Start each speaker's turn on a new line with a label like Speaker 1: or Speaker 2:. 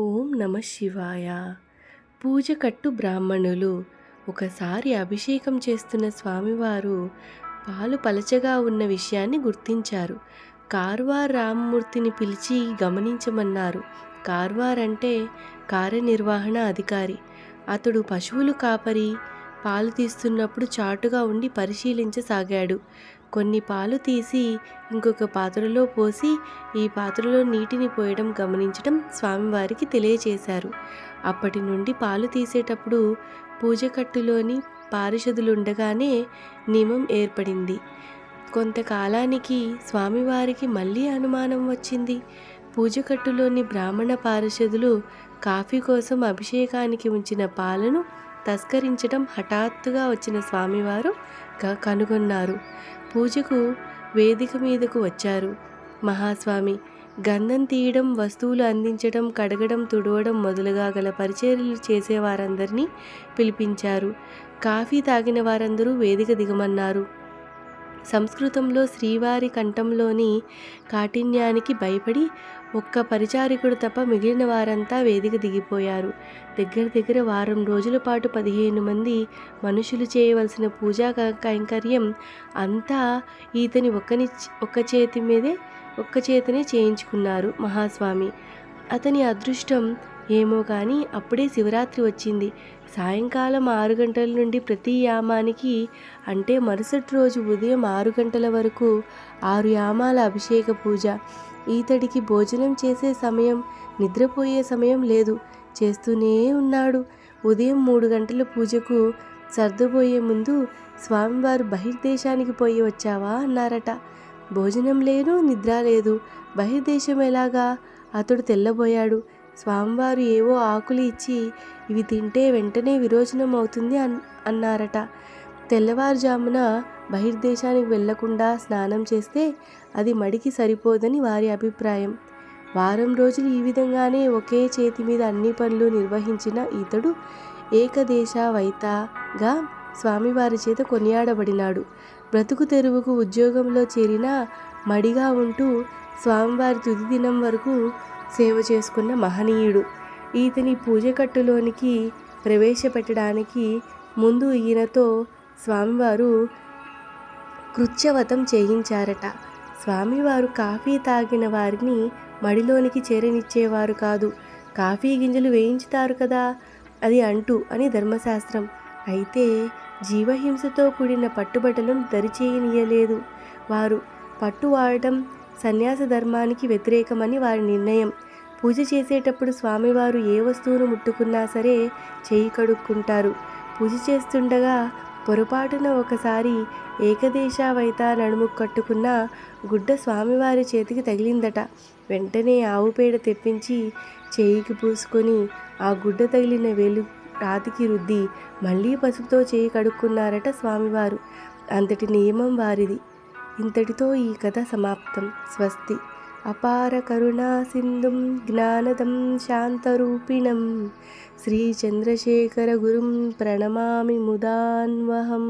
Speaker 1: ఓం నమ శివాయ. పూజకట్టు బ్రాహ్మణులు ఒకసారి అభిషేకం చేస్తున్న స్వామివారు పాలు పలచగా ఉన్న విషయాన్ని గుర్తించారు. కార్వార్ రామ్మూర్తిని పిలిచి గమనించమన్నారు. కార్వార్ అంటే కార్యనిర్వహణ అధికారి. అతడు పశువులు కాపరి పాలు తీస్తున్నప్పుడు చాటుగా ఉండి పరిశీలించసాగాడు. కొన్ని పాలు తీసి ఇంకొక పాత్రలో పోసి ఈ పాత్రలో నీటిని పోయడం గమనించడం స్వామివారికి తెలియచేశారు. అప్పటి నుండి పాలు తీసేటప్పుడు పూజకట్టులోని పారిషదులుండగానే నియమం ఏర్పడింది. కొంతకాలానికి స్వామివారికి మళ్ళీ అనుమానం వచ్చింది. పూజకట్టులోని బ్రాహ్మణ పారిషదులు కాఫీ కోసం అభిషేకానికి ఉంచిన పాలను తస్కరించడం హఠాత్తుగా వచ్చిన స్వామివారు కనుగొన్నారు. పూజకు వేదిక మీదకు వచ్చారు. మహాస్వామి గంధం తీయడం వస్తువులు అందించడం కడగడం తుడవడం మొదలుగా గల పరిచర్యలు చేసేవారందరినీ పిలిపించారు. కాఫీ తాగిన వారందరూ వేదిక దిగమన్నారు. సంస్కృతంలో శ్రీవారి కంఠంలోని కాఠిన్యానికి భయపడి ఒక్క పరిచారికుడు తప్ప మిగిలిన వారంతా వేదిక దిగిపోయారు. దగ్గర దగ్గర వారం రోజుల పాటు పదిహేను మంది మనుషులు చేయవలసిన పూజా కైంకర్యం అంతా ఈతని ఒక్కని ఒక్క చేతి మీదే ఒక్క చేతనే చేయించుకున్నారు మహాస్వామి. అతని అదృష్టం ఏమో కానీ అప్పుడే శివరాత్రి వచ్చింది. సాయంకాలం ఆరు గంటల నుండి ప్రతి యామానికి అంటే మరుసటి రోజు ఉదయం ఆరు గంటల వరకు ఆరు యామాల అభిషేక పూజ. ఈతడికి భోజనం చేసే సమయం నిద్రపోయే సమయం లేదు. చేస్తూనే ఉన్నాడు. ఉదయం మూడు గంటల పూజకు సర్దుపోయే ముందు స్వామివారు బహిర్దేశానికి పోయి వచ్చావా అన్నారట. భోజనం లేదు నిద్ర లేదు. బహిర్దేశం ఎలాగా? అతడు తెల్లబోయాడు. స్వామివారు ఏవో ఆకులు ఇచ్చి ఇవి తింటే వెంటనే విరోచనం అవుతుంది అన్ అన్నారట. తెల్లవారుజామున బహిర్దేశానికి వెళ్ళకుండా స్నానం చేస్తే అది మడికి సరిపోదని వారి అభిప్రాయం. వారం రోజులు ఈ విధంగానే ఒకే చేతి మీద అన్ని పనులు నిర్వహించిన ఇతడు ఏకదేశ వైతగా స్వామివారి చేత కొనియాడబడినాడు. బ్రతుకు తెరువుకు ఉద్యోగంలో చేరిన మడిగా ఉంటూ స్వామివారి తుది దినం వరకు సేవ చేసుకున్న మహనీయుడు. ఈతని పూజకట్టులోనికి ప్రవేశపెట్టడానికి ముందు ఈయనతో స్వామివారు కృత్యవతం చేయించారట. స్వామివారు కాఫీ తాగిన వారిని మడిలోనికి చేరనిచ్చేవారు కాదు. కాఫీ గింజలు వేయించుతారు కదా? అది అంటూ అని ధర్మశాస్త్రం. అయితే జీవహింసతో కూడిన పట్టుబట్టలను దరిచేయనీయలేదు వారు పట్టు వాడటం సన్యాస ధర్మానికి వ్యతిరేకమని వారి నిర్ణయం. పూజ చేసేటప్పుడు స్వామివారు ఏ వస్తువును ముట్టుకున్నా సరే చేయి కడుక్కుంటారు. పూజ చేస్తుండగా పొరపాటున ఒకసారి ఏకదేశావైత నడుము కట్టుకున్న గుడ్డ స్వామివారి చేతికి తగిలిందట. వెంటనే ఆవు పేడ తెప్పించి చేయికి పూసుకొని ఆ గుడ్డ తగిలిన వేలు రాతికి రుద్ది మళ్ళీ పసుపుతో చేయి కడుక్కున్నారట స్వామివారు. అంతటి నియమం వారిది. ఇంతటితో ఈ కథ సమాప్తం. స్వస్తి. అపార కరుణా సింధుం జ్ఞానదం శాంతరూపిణం. శ్రీచంద్రశేఖర గురుం ప్రణమామి ముదాన్వహం.